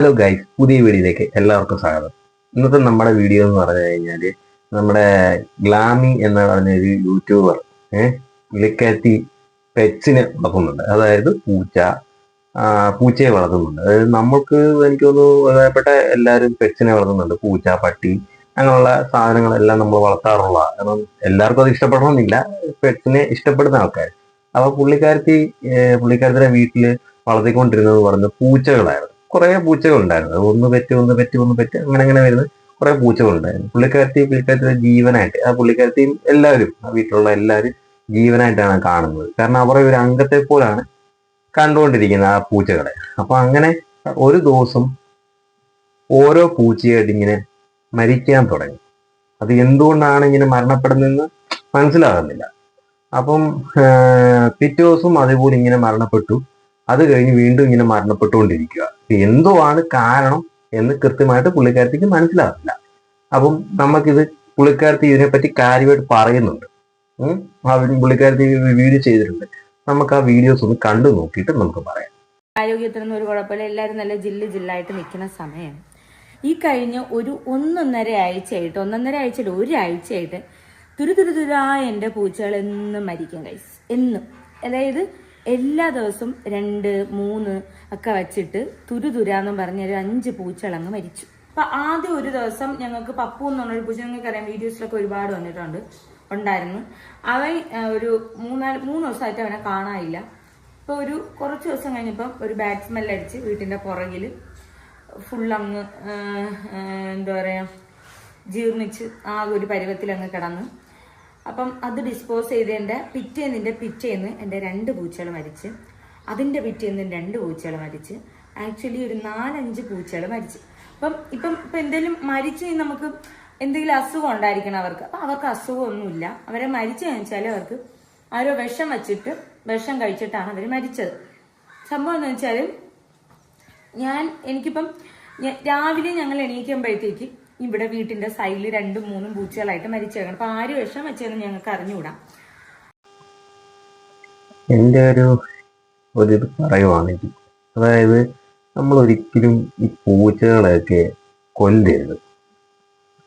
Hello guys പുതിയ വീഡിയോയിലേക്ക് എല്ലാവർക്കും സ്വാഗതം. ഇന്നത്തെ നമ്മുടെ വീഡിയോ എന്ന് പറഞ്ഞു കഴിഞ്ഞാൽ നമ്മുടെ ഗ്ലാമി എന്ന് പറഞ്ഞ ഒരു യൂട്യൂബർ ഏഹ് വിളിക്കാത്തി പെറ്റ്സിനെ വളർത്തുന്നുണ്ട്. അതായത് പൂച്ച പൂച്ചയെ വളർത്തുന്നുണ്ട്. അതായത് നമ്മൾക്ക് എനിക്ക് തോന്നുന്നു പ്രധാനപ്പെട്ട എല്ലാവരും പെറ്റ്സിനെ വളർത്തുന്നുണ്ട്. പൂച്ച പട്ടി അങ്ങനെയുള്ള സാധനങ്ങളെല്ലാം നമ്മൾ വളർത്താറുള്ള കാരണം എല്ലാവർക്കും അത് ഇഷ്ടപ്പെടണമെന്നില്ല. പെറ്റ്സിനെ ഇഷ്ടപ്പെടുന്ന ആൾക്കാർ അപ്പൊ പുള്ളിക്കാരത്തി പുള്ളിക്കാരത്തിന്റെ വീട്ടിൽ വളർത്തിക്കൊണ്ടിരുന്നത് പറഞ്ഞ പൂച്ചകളായിരുന്നു. കുറെ പൂച്ചകൾ ഉണ്ടായിരുന്നു ഒന്ന് പെറ്റ് ഒന്ന് പെറ്റ് ഒന്ന് പെറ്റ് അങ്ങനെ അങ്ങനെ വരുന്ന കുറേ പൂച്ചകൾ ഉണ്ടായിരുന്നു പുള്ളിക്കാരത്തി പുള്ളിക്കാരത്തിന്റെ ജീവനായിട്ട് ആ പുള്ളിക്കാരത്തിയും എല്ലാവരും ആ വീട്ടിലുള്ള എല്ലാവരും ജീവനായിട്ടാണ് കാണുന്നത്. കാരണം അവരെ ഒരു അംഗത്തെ പോലാണ് കണ്ടുകൊണ്ടിരിക്കുന്നത് ആ പൂച്ചകളെ. അപ്പൊ അങ്ങനെ ഒരു ദിവസം ഓരോ പൂച്ചയായിട്ട് ഇങ്ങനെ മരിക്കാൻ തുടങ്ങി. അത് എന്തുകൊണ്ടാണ് ഇങ്ങനെ മരണപ്പെടുന്നതെന്ന് മനസ്സിലാകുന്നില്ല. അപ്പം പിറ്റേ ദിവസം അതുപോലെ ഇങ്ങനെ മരണപ്പെട്ടു. അത് കഴിഞ്ഞ് വീണ്ടും ഇങ്ങനെ മരണപ്പെട്ടുകൊണ്ടിരിക്കുക. എന്തോ ആണ് കാരണം എന്ന് കൃത്യമായിട്ട് പുള്ളിക്കാരത്തിക്ക് മനസ്സിലാവില്ല അപ്പം നമുക്കിത് പുള്ളിക്കാരത്തി ഇതിനെപ്പറ്റി കാര്യമായിട്ട് പറയുന്നുണ്ട്. പുള്ളിക്കാരത്തി വീഡിയോ ചെയ്തിട്ടുണ്ട്. നമുക്ക് ആ വീഡിയോസ് ഒന്ന് കണ്ടു നോക്കിയിട്ട് നമുക്ക് പറയാം. ആരോഗ്യത്തിനൊന്നും ഒരു കുഴപ്പമില്ല. എല്ലാവരും നല്ല ജില്ല ജില്ലായിട്ട് നിൽക്കുന്ന സമയം. ഈ കഴിഞ്ഞ ഒരു ഒന്നൊന്നര ആഴ്ചയായിട്ട് ഒന്നൊന്നര ആഴ്ചയുടെ ഒരാഴ്ചയായിട്ട് തുരു തുരു തുരാ എന്റെ പൂച്ചകൾ എന്നും മരിക്കും കൈസ് എന്നും. അതായത് എല്ലാ ദിവസവും രണ്ട് മൂന്ന് ഒക്കെ വെച്ചിട്ട് തുരുതുരാന്നും പറഞ്ഞ ഒരു അഞ്ച് പൂച്ചളങ്ങ് മരിച്ചു. അപ്പൊ ആദ്യം ഒരു ദിവസം ഞങ്ങൾക്ക് പപ്പു എന്ന് പറഞ്ഞൊരു പൂച്ച നിങ്ങൾക്കറിയാം വീഡിയോസിലൊക്കെ ഒരുപാട് വന്നിട്ടുണ്ട് ഉണ്ടായിരുന്നു. അവൻ ഒരു മൂന്നാൽ മൂന്ന് ദിവസമായിട്ട് അവനെ കാണാനില്ല. ഇപ്പൊ ഒരു കുറച്ച് ദിവസം കഴിഞ്ഞപ്പം ഒരു ബാറ്റ് സ്മെൽ അടിച്ച് വീട്ടിന്റെ പുറകിൽ ആ, എന്താ പറയാ ജീർണിച്ച് ആ ഒരു പരുവത്തിൽ അങ്ങ് കിടന്നു അപ്പം അത് ഡിസ്പോസ് ചെയ്തതിന്റെ പിറ്റേന്നിന്റെ പിറ്റേന്ന് എന്റെ രണ്ട് പൂച്ചകൾ മരിച്ച്. അതിന്റെ പിറ്റേന്ന് രണ്ട് പൂച്ചകൾ മരിച്ച്. ആക്ച്വലി ഒരു നാലഞ്ച് പൂച്ചകൾ മരിച്ച്. അപ്പം ഇപ്പം ഇപ്പം എന്തെങ്കിലും മരിച്ചു നമുക്ക് എന്തെങ്കിലും അസുഖം ഉണ്ടായിരിക്കണം അവർക്ക്. അപ്പം അവർക്ക് അസുഖമൊന്നുമില്ല. അവരെ മരിച്ചു കഴിച്ചാൽ അവർക്ക് ആരോ വിഷം വെച്ചിട്ട് വിഷം കഴിച്ചിട്ടാണ് അവർ മരിച്ചത്. സംഭവം എന്ന് വെച്ചാൽ ഞാൻ എനിക്കിപ്പം രാവിലെ ഞങ്ങൾ എണീക്കുമ്പോഴത്തേക്ക് ഇവിടെ വീട്ടിന്റെ സൈഡിൽ രണ്ടും മൂന്നും പൂച്ചകളായിട്ട് മരിച്ചേക്കണം. അപ്പൊ ആര് വിഷം വെച്ചതെന്ന് ഞങ്ങൾക്ക് അറിഞ്ഞുകൂടാ എന്റെ ഒരു ഒരു ഇത് പറയുവാണെങ്കിൽ അതായത് നമ്മൾ ഒരിക്കലും ഈ പൂച്ചകളെയൊക്കെ കൊല്ലരുത്.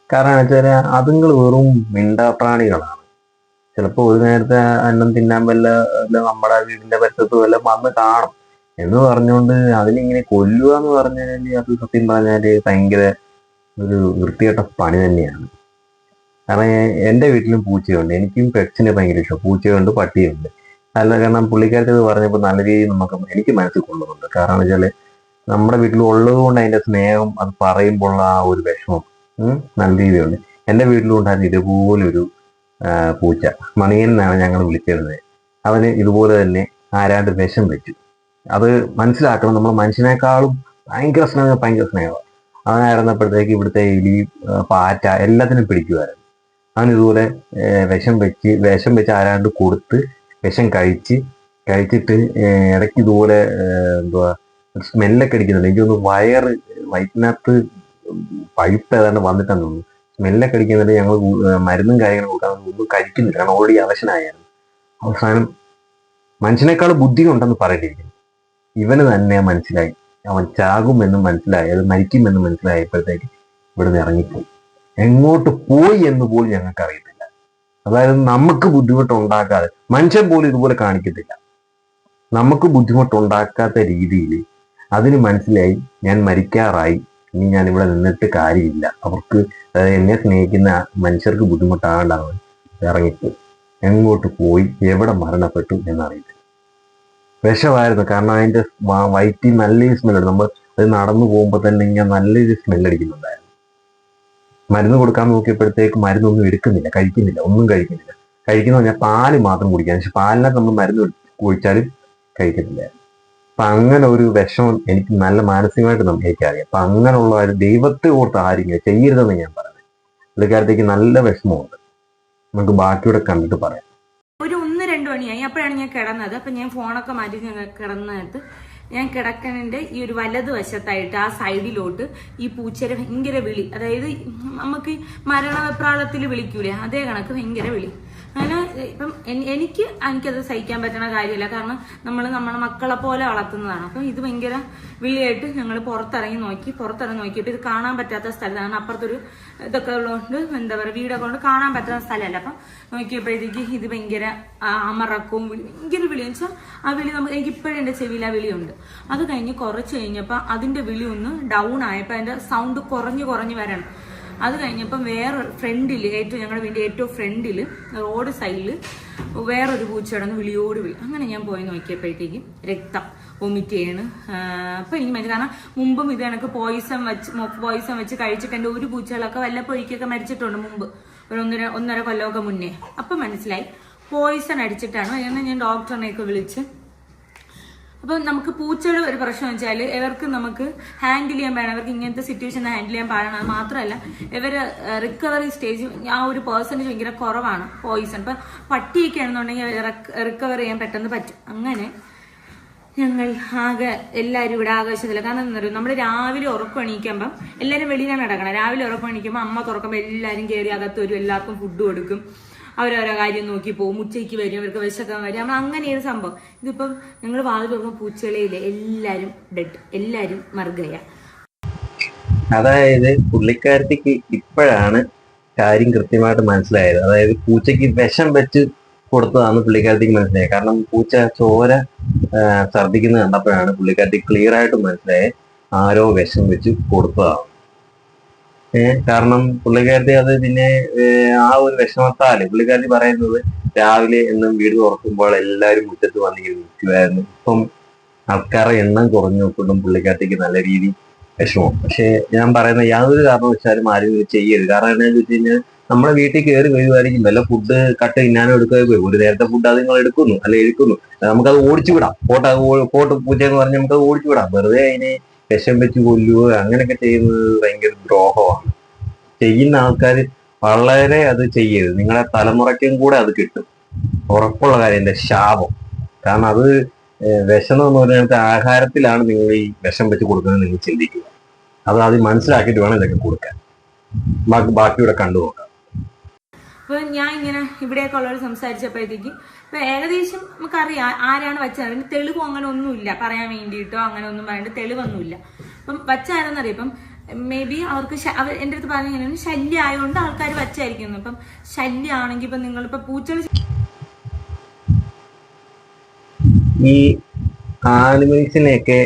കാരണം വെച്ചാൽ അതുങ്ങൾ വെറും മിണ്ടാപ്രാണികളാണ്. ചിലപ്പോൾ ഒരു നേരത്തെ അന്നം തിന്നാൻ വല്ല നമ്മുടെ വീടിന്റെ പരിസരത്ത് വല്ല വന്ന് കാണും. എന്ന് പറഞ്ഞുകൊണ്ട് അതിനിങ്ങനെ കൊല്ലുക എന്ന് പറഞ്ഞാൽ അത് സത്യം പറഞ്ഞാൽ ഭയങ്കര ഒരു വൃത്തികെട്ട പണി തന്നെയാണ്. കാരണം എന്റെ വീട്ടിലും പൂച്ചയുണ്ട്. എനിക്കും പെറ്റ്സിനെ ഭയങ്കര ഇഷ്ടം. പൂച്ചയുണ്ട് പട്ടിയുണ്ട്. അല്ല കാരണം പുള്ളിക്കാരത്തിൽ പറഞ്ഞപ്പോൾ നല്ല രീതിയിൽ നമുക്ക് എനിക്ക് മനസ്സിൽ കൊള്ളുന്നുണ്ട്. കാരണം വെച്ചാൽ നമ്മുടെ വീട്ടിൽ ഉള്ളത് കൊണ്ട് അതിന്റെ സ്നേഹം അത് പറയുമ്പോൾ ആ ഒരു വിഷമം നല്ല രീതിയിലുണ്ട് എന്റെ വീട്ടിലും ഉണ്ടായിരുന്ന ഇതുപോലൊരു പൂച്ച മണിയൻ എന്നാണ് ഞങ്ങൾ വിളിച്ചിരുന്നത്. അവന് ഇതുപോലെ തന്നെ ആരാണ്ട് വിഷം വെച്ചു. അത് മനസ്സിലാക്കണം. നമ്മൾ മനുഷ്യനേക്കാളും ഭയങ്കര സ്നേഹം ഭയങ്കര സ്നേഹമാണ്. അവനായിരുന്നപ്പോഴത്തേക്ക് ഇവിടുത്തെ എലി പാറ്റ എല്ലാത്തിനും പിടിക്കുമായിരുന്നു അവൻ ഇതുപോലെ വിഷം വെച്ച് വിഷം വെച്ച് ആരാണ്ട് കൊടുത്ത് വിഷം കഴിച്ച് കഴിച്ചിട്ട് ഇടയ്ക്ക് ഇതുപോലെ എന്തുവാ സ്മെല്ലൊക്കെ അടിക്കുന്നുണ്ട്. എനിക്കൊന്ന് വയറ് വയറ്റിനകത്ത് പൈപ്പ് ഏതാണ്ട് വന്നിട്ടാന്ന് തോന്നുന്നു. സ്മെല്ലൊക്കെ അടിക്കുന്നുണ്ട്. ഞങ്ങൾ മരുന്നും കാര്യങ്ങളും കൊടുക്കാൻ ഒന്നും കഴിക്കുന്നില്ല. കാരണം ഓൾറെഡി അവശനായിരുന്നു അവസാനം മനുഷ്യനേക്കാൾ ബുദ്ധി ഉണ്ടെന്ന് പറയേണ്ടിയിരിക്കുന്നു. ഇവന് തന്നെ മനസ്സിലായി. അവൻ ചാകുമെന്ന് മനസ്സിലായി അത് മരിക്കുമെന്ന് മനസ്സിലായപ്പോഴത്തേക്ക് ഇവിടുന്ന് ഇറങ്ങിപ്പോയി. എങ്ങോട്ട് പോയി എന്ന് പോലും ഞങ്ങൾക്ക് അറിയത്തില്ല അതായത് നമുക്ക് ബുദ്ധിമുട്ടുണ്ടാക്കാതെ മനുഷ്യൻ പോലും ഇതുപോലെ കാണിക്കത്തില്ല. നമുക്ക് ബുദ്ധിമുട്ടുണ്ടാക്കാത്ത രീതിയിൽ അതിന് മനസ്സിലായി ഞാൻ മരിക്കാറായി ഇനി ഞാൻ ഇവിടെ നിന്നിട്ട് കാര്യമില്ല. അവർക്ക് എന്നെ സ്നേഹിക്കുന്ന മനുഷ്യർക്ക് ബുദ്ധിമുട്ടാകാണ്ടാണ് ഇറങ്ങിപ്പോയി. എങ്ങോട്ട് പോയി എവിടെ മരണപ്പെട്ടു എന്നറിയില്ല വിഷമായിരുന്നു. കാരണം അതിന്റെ വൈറ്റി നല്ലൊരു സ്മെല്ലുണ്ട് നമ്മൾ അത് നടന്നു പോകുമ്പോൾ തന്നെ ഇങ്ങനെ നല്ലൊരു സ്മെല്ലടിക്കുന്നുണ്ടായിരുന്നു മരുന്ന് കൊടുക്കാൻ നോക്കിയപ്പോഴത്തേക്ക് മരുന്നൊന്നും എടുക്കുന്നില്ല. കഴിക്കുന്നില്ല. ഒന്നും കഴിക്കുന്നില്ല. കഴിക്കുന്ന പറഞ്ഞാൽ പാൽ മാത്രം കുടിക്കാൻ. പക്ഷെ പാലിനകത്ത് നമ്മൾ മരുന്ന് കുഴിച്ചാലും കഴിക്കത്തില്ല. അപ്പൊ അങ്ങനെ ഒരു വിഷമം എനിക്ക് നല്ല മാനസികമായിട്ട് നമുക്ക് എനിക്കറിയാം അപ്പൊ അങ്ങനെയുള്ള ഒരു ദൈവത്തെ ഓർത്ത് ആരും ഇങ്ങനെ ചെയ്യരുതെന്ന് ഞാൻ പറയുന്നത്. പുള്ളിക്കാരത്തേക്ക് നല്ല വിഷമമുണ്ട്. നമുക്ക് ബാക്കിയൂടെ കണ്ടിട്ട് പറയാം. അപ്പോഴാണ് ഞാൻ കിടന്നത്. അപ്പൊ ഞാൻ ഫോണൊക്കെ മാറ്റി ഞാൻ കിടന്നിട്ട് ഞാൻ കിടക്കണിന്റെ ഈ ഒരു വലത് വശത്തായിട്ട് ആ സൈഡിലോട്ട് ഈ പൂച്ചയുടെ ഭയങ്കര വിളി. അതായത് നമുക്ക് മരണവെപ്രാളത്തിൽ വിളിക്കൂലേ? അതേ കണക്ക് ഭയങ്കര വിളി. അങ്ങനെ ഇപ്പം എനിക്ക് എനിക്കത് സഹിക്കാൻ പറ്റുന്ന കാര്യമില്ല. കാരണം നമ്മൾ നമ്മളെ മക്കളെ പോലെ വളർത്തുന്നതാണ്. അപ്പം ഇത് ഭയങ്കര വിളിയായിട്ട് ഞങ്ങൾ പുറത്തിറങ്ങി നോക്കി പുറത്തിറങ്ങി നോക്കിയിട്ട് ഇത് കാണാൻ പറ്റാത്ത സ്ഥലത്താണ് അപ്പുറത്തൊരു ഇതൊക്കെ ഉള്ളതുകൊണ്ട് എന്താ പറയുക വീടൊക്കെ കൊണ്ട് കാണാൻ പറ്റുന്ന സ്ഥലമല്ല. അപ്പം നോക്കിയപ്പോഴത്തേക്ക് ഇത് ഭയങ്കര അമറക്കവും ഭയങ്കര വിളി. വെച്ചാൽ ആ വിളി നമുക്ക് എനിക്ക് ഇപ്പോഴും എന്റെ ചെവിയിൽ ആ വിളിയുണ്ട്. അത് കഴിഞ്ഞ് കുറച്ച് കഴിഞ്ഞപ്പോൾ അതിന്റെ വിളി ഒന്ന് ഡൗൺ ആയപ്പോൾ അതിന്റെ സൗണ്ട് കുറഞ്ഞ് കുറഞ്ഞ് വരണം. അത് കഴിഞ്ഞപ്പം വേറെ ഫ്രണ്ടിൽ ഏറ്റവും ഞങ്ങളുടെ വീടിന്റെ ഏറ്റവും ഫ്രണ്ടിൽ റോഡ് സൈഡിൽ വേറൊരു പൂച്ച കിടന്ന് വിളിയോട് വിളി അങ്ങനെ ഞാൻ പോയി നോക്കിയപ്പോഴത്തേക്കും രക്തം വൊമിറ്റ് ചെയ്യണ് അപ്പം എനിക്ക് മരിച്ചു കാരണം മുമ്പും ഇത് കണക്ക് പോയിസം വെച്ച് പോയിസം വെച്ച് കഴിച്ചിട്ട് എന്റെ ഒരു പൂച്ചകളൊക്കെ വല്ലപ്പോഴേക്കൊക്കെ മരിച്ചിട്ടുണ്ട് മുമ്പ്. ഒരു ഒന്നര ഒന്നര കൊല്ലമൊക്കെ മുന്നേ. അപ്പം മനസ്സിലായി. പോയിസൺ അടിച്ചിട്ടാണ്. അതിനെ ഞാൻ ഡോക്ടറിനെയൊക്കെ വിളിച്ച് അപ്പം നമുക്ക് പൂച്ചയുടെ ഒരു പ്രശ്നം വെച്ചാൽ ഇവർക്ക് നമുക്ക് ഹാൻഡിൽ ചെയ്യാൻ പാടണം. അവർക്ക് ഇങ്ങനത്തെ സിറ്റുവേഷൻ ഹാൻഡിൽ ചെയ്യാൻ പാടണം. അത് മാത്രമല്ല ഇവർ റിക്കവറി സ്റ്റേജ് ആ ഒരു പേഴ്സന്റേജ് ഭയങ്കര കുറവാണ് പോയിസൺ ഇപ്പം പട്ടിയൊക്കെ ആണെന്നുണ്ടെങ്കിൽ റിക്കവർ ചെയ്യാൻ പെട്ടെന്ന് പറ്റും. അങ്ങനെ ഞങ്ങൾ ആകെ എല്ലാവരും ഇവിടെ ആകാശത്തില്ല കാരണം എന്താ പറയുക നമ്മൾ രാവിലെ ഉറക്കം എല്ലാവരും വെളിയിലാണ് നടക്കണം. രാവിലെ ഉറക്കം അമ്മ തുറക്കുമ്പോൾ എല്ലാവരും കയറി അകത്ത് വരും എല്ലാവർക്കും ഫുഡ് കൊടുക്കും. അവരോരോ കാര്യം നോക്കി പോകും ഉച്ചയ്ക്ക് വരും അവർക്ക് വിശക്കാൻ വരും. നമ്മൾ അങ്ങനെയാണ് സംഭവം. ഇതിപ്പം ഞങ്ങൾ വാതിൽ തുറക്കുമ്പോൾ പൂച്ചകളയിലെ എല്ലാവരും ഡെഡ് എല്ലാവരും മറുകയ അതായത് പുള്ളിക്കാരത്തിക്ക് ഇപ്പോഴാണ് കാര്യം കൃത്യമായിട്ട് മനസ്സിലായത്. അതായത് പൂച്ചയ്ക്ക് വിഷം വെച്ച് കൊടുത്തതാണ് പുള്ളിക്കാരത്തിക്ക് മനസ്സിലായത്. കാരണം പൂച്ച ചോര ഛർദ്ദിക്കുന്നത് കണ്ടപ്പോഴാണ് പുള്ളിക്കാരത്തിക്ക് ക്ലിയർ ആയിട്ട് മനസ്സിലായത് ആരോ വിഷം വെച്ച് കൊടുത്തതാണ്. കാരണം പുള്ളിക്കാരത്തി അത് പിന്നെ ആ ഒരു വിഷമത്താൽ. പുള്ളിക്കാരത്തി പറയുന്നത് രാവിലെ എന്നും വീട് തുറക്കുമ്പോൾ എല്ലാവരും മുറ്റത്ത് വന്നിങ്ങനെ നിൽക്കുമായിരുന്നു ഇപ്പം ആൾക്കാരുടെ എണ്ണം കുറഞ്ഞു നോക്കുമ്പോൾ പുള്ളിക്കാരത്തേക്ക് നല്ല രീതി വിഷമം. പക്ഷെ ഞാൻ പറയുന്ന യാതൊരു കാരണവശാലും ആരും ഇത് ചെയ്യരുത്. കാരണം എന്താണെന്ന് വെച്ച് കഴിഞ്ഞാൽ നമ്മുടെ വീട്ടിൽ കയറി വരുമായിരിക്കും വല്ല ഫുഡ് കട്ട് ഇന്നാനോ എടുക്കുകയോ പോയി. ഒരു നേരത്തെ ഫുഡ് അത് നിങ്ങൾ എടുക്കുന്നു അല്ലെ എടുക്കുന്നു. നമുക്കത് ഓടിച്ചു വിടാം. പോട്ട് കോട്ട് പൂജ എന്ന് പറഞ്ഞാൽ നമുക്കത് ഓടിച്ചു വിടാം. വെറുതെ അതിനെ വിഷം വെച്ച് കൊല്ലുകയോ അങ്ങനെയൊക്കെ ചെയ്യുന്നത് ഭയങ്കര ദ്രോഹമാണ്. ചെയ്യുന്ന ആൾക്കാർ വളരെ അത് ചെയ്യരുത്. നിങ്ങളെ തലമുറയ്ക്കും കൂടെ അത് കിട്ടും. ഉറപ്പുള്ള കാര്യം എന്റെ ശാപം. കാരണം അത് വിഷം എന്ന് പറയുന്നത് ആഹാരത്തിലാണ് നിങ്ങൾ ഈ വിഷം വെച്ച് കൊടുക്കുന്നത് നിങ്ങൾ ചിന്തിക്കുക. അത് ആദ്യം മനസ്സിലാക്കിയിട്ട് വേണം ഇതൊക്കെ കൊടുക്കാൻ. ബാക്കി ബാക്കിയുടെ കണ്ടു നോക്കാം അപ്പൊ ഞാൻ ഇങ്ങനെ ഇവിടെയൊക്കെ ഉള്ളവർ സംസാരിച്ചപ്പോഴത്തേക്ക് ഇപ്പൊ ഏകദേശം നമുക്കറിയാം ആരാണ് അതിന് തെളിവ് അങ്ങനെ ഒന്നുമില്ല പറയാൻ വേണ്ടിയിട്ടോ അങ്ങനെ ഒന്നും പറയാണ്ട് തെളിവൊന്നുമില്ല. അപ്പം വച്ചാരെന്നറിയാം. ഇപ്പം മേ ബി അവർക്ക് അവർ എന്റെ അടുത്ത് പറഞ്ഞ ഇങ്ങനെ ശല്യം ആയതുകൊണ്ട് ആൾക്കാർ വച്ചായിരിക്കുന്നു. ഇപ്പം ശല്യമാണെങ്കിൽ ഇപ്പം നിങ്ങളിപ്പോ പൂച്ചകൾ ഈ ആനിമൽസിനെയൊക്കെ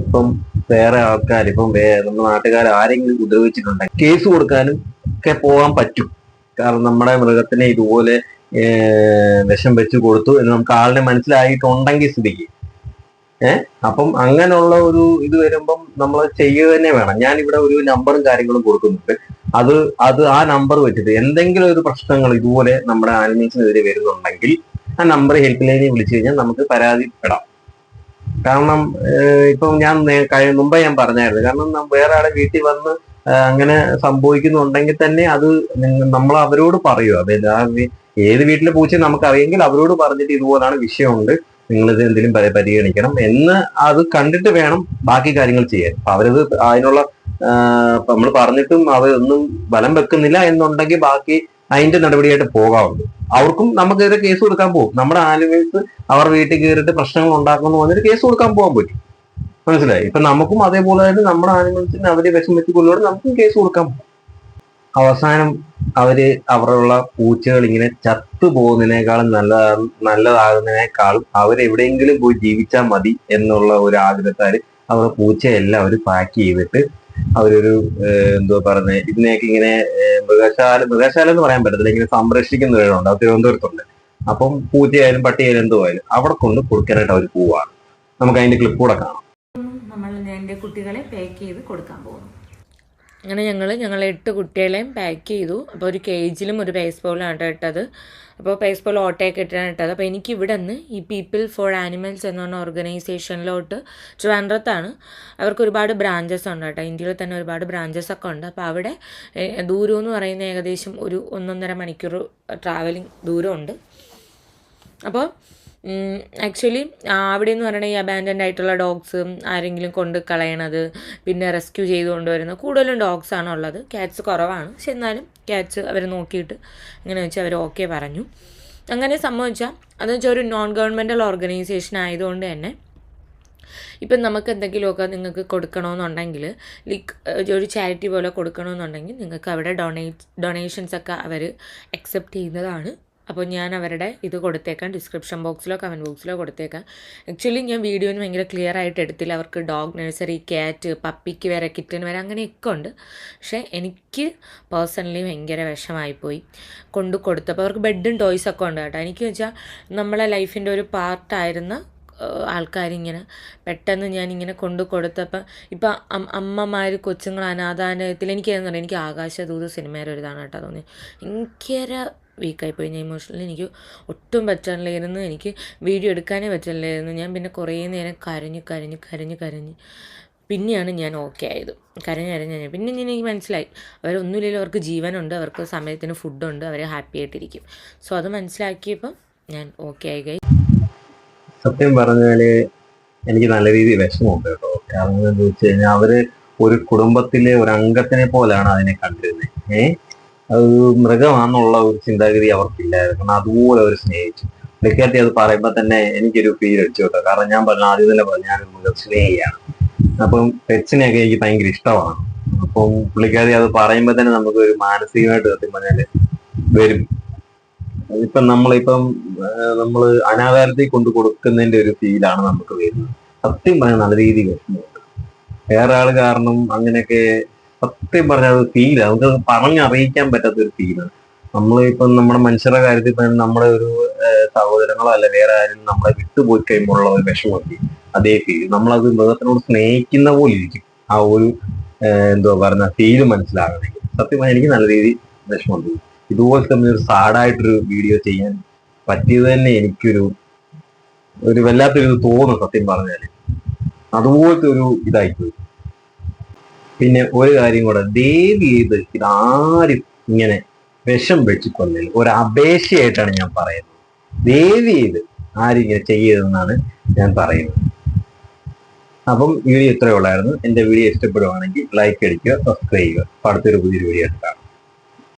ഇപ്പം വേറെ ആൾക്കാർ ഇപ്പം നമ്മുടെ നാട്ടുകാർ ആരെങ്കിലും ഉപദ്രവിച്ചിട്ടുണ്ടെങ്കിൽ കേസ് കൊടുക്കാനും ഒക്കെ പോകാൻ പറ്റും. കാരണം നമ്മുടെ മൃഗത്തിനെ ഇതുപോലെ വിഷം വെച്ച് കൊടുത്തു എന്ന് നമുക്ക് ആളിനെ മനസ്സിലായിട്ടുണ്ടെങ്കിൽ സ്ഥിതിക്ക്. ഏഹ് അപ്പം അങ്ങനെയുള്ള ഒരു ഇത് വരുമ്പം നമ്മൾ ചെയ്യുക തന്നെ വേണം. ഞാൻ ഇവിടെ ഒരു നമ്പറും കാര്യങ്ങളും കൊടുക്കുന്നുണ്ട്. അത് അത് ആ നമ്പർ വെച്ചിട്ട് എന്തെങ്കിലും ഒരു പ്രശ്നങ്ങൾ ഇതുപോലെ നമ്മുടെ ആനിമൽസിനെതിരെ വരുന്നുണ്ടെങ്കിൽ ആ നമ്പർ ഹെൽപ്പ് ലൈനിൽ വിളിച്ചു കഴിഞ്ഞാൽ നമുക്ക് പരാതിപ്പെടാം. കാരണം ഇപ്പം ഞാൻ മുമ്പേ ഞാൻ പറഞ്ഞായിരുന്നു. കാരണം വേറെ ആളെ വീട്ടിൽ വന്ന് അങ്ങനെ സംഭവിക്കുന്നുണ്ടെങ്കിൽ തന്നെ അത് നമ്മൾ അവരോട് പറയുക അതായത് ഏത് വീട്ടിലെ പൂച്ച നമുക്കറിയെങ്കിൽ അവരോട് പറഞ്ഞിട്ട് ഇതുപോലാണ് വിഷയമുണ്ട്. നിങ്ങൾ ഇത് എന്തെങ്കിലും പരി- പരിഗണിക്കണം എന്ന് അത് കണ്ടിട്ട് വേണം ബാക്കി കാര്യങ്ങൾ ചെയ്യാൻ. അപ്പൊ അവരത് അതിനുള്ള നമ്മൾ പറഞ്ഞിട്ടും അവരൊന്നും ബലം വെക്കുന്നില്ല എന്നുണ്ടെങ്കിൽ ബാക്കി അതിന്റെ നടപടിയായിട്ട് പോകാവുള്ളൂ അവർക്കും നമുക്കെതിരെ കേസ് കൊടുക്കാൻ പോകും. നമ്മുടെ ആനിമൽസ് അവർ വീട്ടിൽ കയറിയിട്ട് പ്രശ്നങ്ങൾ ഉണ്ടാക്കുന്നു പറഞ്ഞിട്ട് കേസ് കൊടുക്കാൻ പോകാൻ പറ്റും. മനസ്സിലായി? ഇപ്പൊ നമുക്കും അതേപോലെ തന്നെ നമ്മുടെ ആനിമൽസിന് അവരെ വിഷം വെച്ച് നമുക്കും കേസ് കൊടുക്കാം. അവസാനം അവർ അവരുള്ള പൂച്ചകൾ ഇങ്ങനെ ചത്തു പോകുന്നതിനേക്കാളും നല്ല നല്ലതാകുന്നതിനേക്കാളും അവരെവിടെയെങ്കിലും പോയി ജീവിച്ചാൽ മതി എന്നുള്ള ഒരു ആഗ്രഹത്താൽ അവരുടെ പൂച്ചയെല്ലാം അവർ പാക്ക് ചെയ്തിട്ട് അവരൊരു എന്തോ പറയുന്നത് ഇതിനെയൊക്കെ ഇങ്ങനെ മൃഗശാല മൃഗശാല എന്ന് പറയാൻ പറ്റത്തില്ല. ഇങ്ങനെ സംരക്ഷിക്കുന്ന ഒരിടമുണ്ട്. അത് തിരുവനന്തപുരത്തുണ്ട്. അപ്പം പൂച്ചയായാലും പട്ടിയായാലും എന്തോ ആയാലും അവിടെ കൊണ്ട് കൊടുക്കാനായിട്ട് അവർ പോവാണ്. നമുക്ക് അതിന്റെ ക്ലിപ്പ് കൂടെ കാണാം. എന്റെ കുട്ടികളെ പാക്ക് ചെയ്ത് കൊടുക്കാൻ പോകുന്നു. അങ്ങനെ ഞങ്ങൾ ഞങ്ങൾ എട്ട് കുട്ടികളെയും പാക്ക് ചെയ്തു. അപ്പോൾ ഒരു കേജിലും ഒരു പേസ് ബോളാണ് ഇട്ടത്. അപ്പോൾ പേസ് ബോൾ ഓട്ടയൊക്കെ ഇട്ടാണ് ഇട്ടത്. അപ്പോൾ എനിക്ക് ഇവിടെ നിന്ന് ഈ പീപ്പിൾ ഫോർ ആനിമൽസ് എന്ന് പറഞ്ഞ ഓർഗനൈസേഷനിലോട്ട് ട്രിവാൻഡ്രത്താണ് അവർക്ക് ഒരുപാട് ബ്രാഞ്ചസ് ഉണ്ട് കേട്ടോ. ഇന്ത്യയിൽ തന്നെ ഒരുപാട് ബ്രാഞ്ചസ് ഒക്കെ ഉണ്ട്. അപ്പോൾ അവിടെ ദൂരം എന്ന് പറയുന്ന ഏകദേശം ഒരു ഒന്നൊന്നര മണിക്കൂർ ട്രാവലിംഗ് ദൂരമുണ്ട്. അപ്പോൾ ആക്ച്വലി അവിടെ എന്ന് പറയണത് ഈ അബാൻഡൻഡ് ആയിട്ടുള്ള ഡോഗ്സ് ആരെങ്കിലും കൊണ്ട് കളയണത് പിന്നെ റെസ്ക്യൂ ചെയ്ത് കൊണ്ടുവരുന്ന കൂടുതലും ഡോഗ്സ് ആണ് ഉള്ളത് ക്യാറ്റ്സ് കുറവാണ്. പക്ഷെ എന്നാലും ക്യാറ്റ്സ് അവർ നോക്കിയിട്ട് ഇങ്ങനെ വെച്ച് അവർ ഓക്കെ പറഞ്ഞു. അങ്ങനെ സംഭവിച്ചാൽ അതെന്ന് വെച്ചാൽ ഒരു നോൺ ഗവൺമെന്റൽ ഓർഗനൈസേഷൻ ആയതുകൊണ്ട് തന്നെ ഇപ്പം നമുക്ക് എന്തെങ്കിലുമൊക്കെ നിങ്ങൾക്ക് കൊടുക്കണമെന്നുണ്ടെങ്കിൽ ലൈക്ക് ഒരു ചാരിറ്റി പോലെ കൊടുക്കണമെന്നുണ്ടെങ്കിൽ നിങ്ങൾക്ക് അവിടെ ഡൊണേറ്റ് ഡൊണേഷൻസ് ഒക്കെ അവർ അക്സെപ്റ്റ് ചെയ്യുന്നതാണ്. അപ്പോൾ ഞാൻ അവരുടെ ഇത് കൊടുത്തേക്കാം. ഡിസ്ക്രിപ്ഷൻ ബോക്സിലോ കമന്റ് ബോക്സിലോ കൊടുത്തേക്കാം. ആക്ച്വലി ഞാൻ വീഡിയോന് ഭയങ്കര ക്ലിയർ ആയിട്ട് എടുത്തില്ല. അവർക്ക് ഡോഗ് നഴ്സറി ക്യാറ്റ് പപ്പിക്ക് വരെ കിറ്റൻ വരെ അങ്ങനെയൊക്കെ ഉണ്ട്. പക്ഷേ എനിക്ക് പേഴ്സണലി ഭയങ്കര വിഷമായിപ്പോയി. കൊണ്ട് കൊടുത്തപ്പോൾ അവർക്ക് ബെഡും ടോയ്സൊക്കെ ഉണ്ട് കേട്ടോ. എനിക്ക് വെച്ചാൽ നമ്മളെ ലൈഫിന്റെ ഒരു പാർട്ടായിരുന്ന ആൾക്കാരിങ്ങനെ പെട്ടെന്ന് ഞാനിങ്ങനെ കൊണ്ട് കൊടുത്തപ്പോൾ ഇപ്പം അമ്മമാർ കൊച്ചുങ്ങൾ അനാഥാലയത്തിൽ എനിക്ക് എനിക്ക് ആകാശദൂത് സിനിമയുടെ ഒരു ഇതാണ് കേട്ടോ തോന്നി ഭയങ്കര വീക്കായിപ്പോയി ഞാൻ ഇമോഷണലി എനിക്ക് ഒട്ടും പറ്റാനില്ലായിരുന്നു. എനിക്ക് വീഡിയോ എടുക്കാനേ പറ്റില്ലായിരുന്നു. ഞാൻ പിന്നെ കുറേ നേരം കരഞ്ഞ് കരഞ്ഞ് കരഞ്ഞ് കരഞ്ഞ്. പിന്നെയാണ് ഞാൻ ഓക്കെ ആയത്. കരഞ്ഞ് കരഞ്ഞ് കരഞ്ഞ്. പിന്നെ ഞാൻ എനിക്ക് മനസ്സിലായി. അവരൊന്നുമില്ലെങ്കിലും അവർക്ക് ജീവനുണ്ട്. അവർക്ക് സമയത്തിന് ഫുഡുണ്ട് അവർ ഹാപ്പി ആയിട്ടിരിക്കും. സോ അത് മനസ്സിലാക്കിയപ്പോൾ ഞാൻ ഓക്കെ ആയി കൈ സത്യം പറഞ്ഞാൽ എനിക്ക് നല്ല രീതിയിൽ വിഷമമുണ്ട് കേട്ടോ. കാരണം എന്താ വെച്ച് കഴിഞ്ഞാൽ അവർ ഒരു കുടുംബത്തിലെ ഒരു അംഗത്തിനെ പോലെയാണ് അതിനെ കണ്ടിരുന്നത് ഏഹ് അത് മൃഗമാണെന്നുള്ള ഒരു ചിന്താഗതി അവർക്കില്ലായിരുന്നു. കാരണം അതുപോലെ അവർ സ്നേഹിച്ചു. പുള്ളിക്കാരത്തി അത് പറയുമ്പോൾ തന്നെ എനിക്കൊരു ഫീൽ അടിച്ചു കേട്ടോ. കാരണം ഞാൻ പറഞ്ഞ ആദ്യം തന്നെ പറഞ്ഞു ഞാൻ മൃഗ സ്നേഹിയാണ്. അപ്പം പെറ്റ്സിനെയൊക്കെ എനിക്ക് ഭയങ്കര ഇഷ്ടമാണ്. അപ്പം പുള്ളിക്കാരി അത് പറയുമ്പോൾ തന്നെ നമുക്ക് ഒരു മാനസികമായിട്ട് സത്യം പറഞ്ഞാൽ വരും. അതിപ്പം നമ്മളിപ്പം നമ്മൾ അനാകാരത്തിൽ കൊണ്ട് കൊടുക്കുന്നതിന്റെ ഒരു ഫീലാണ് നമുക്ക് വരുന്നത്. സത്യം പറഞ്ഞാൽ നല്ല രീതിയിൽ വേറെ ആൾ കാരണം അങ്ങനെയൊക്കെ സത്യം പറഞ്ഞാൽ അത് ഫീലാണ് നമുക്ക് പറഞ്ഞറിയിക്കാൻ പറ്റാത്ത ഒരു ഫീലാണ് നമ്മൾ ഇപ്പം നമ്മുടെ മനുഷ്യരുടെ കാര്യത്തിൽ തന്നെ നമ്മുടെ ഒരു സഹോദരങ്ങളോ അല്ല വേറെ ആരും നമ്മളെ വിട്ടുപോയി കഴിയുമ്പോഴുള്ള ഒരു വിഷമമൊക്കെ അതേ ഫീൽ നമ്മളത് മൃഗത്തിനോട് സ്നേഹിക്കുന്ന പോലെ ഇരിക്കും. ആ ഒരു എന്തുവാ പറഞ്ഞ ഫീൽ മനസ്സിലാകണമെങ്കിൽ. സത്യം പറഞ്ഞാൽ എനിക്ക് നല്ല രീതിയിൽ ഇതുപോലെ തന്നെ ഒരു സാഡായിട്ടൊരു വീഡിയോ ചെയ്യാൻ പറ്റിയത് തന്നെ എനിക്കൊരു ഒരു വല്ലാത്തൊരു ഇത് തോന്നും സത്യം പറഞ്ഞാൽ. അതുപോലത്തെ ഒരു ഇതായിപ്പോയി. പിന്നെ ഒരു കാര്യം കൂടെ ദേവി ഇത് ഇതാരും ഇങ്ങനെ വിഷം വെച്ച് ഒരു അപേക്ഷയായിട്ടാണ് ഞാൻ പറയുന്നത്. ദേവി ഇത് ആരും ഇങ്ങനെ ചെയ്യരുതെന്നാണ് ഞാൻ പറയുന്നത്. അപ്പം വീഡിയോ ഇത്രയേ ഉള്ളായിരുന്നു. എന്റെ വീഡിയോ ഇഷ്ടപ്പെടുവാണെങ്കിൽ ലൈക്ക് അടിക്കുക സബ്സ്ക്രൈബ് ചെയ്യുക. അടുത്തൊരു പുതിയൊരു വീഡിയോ എടുക്കാം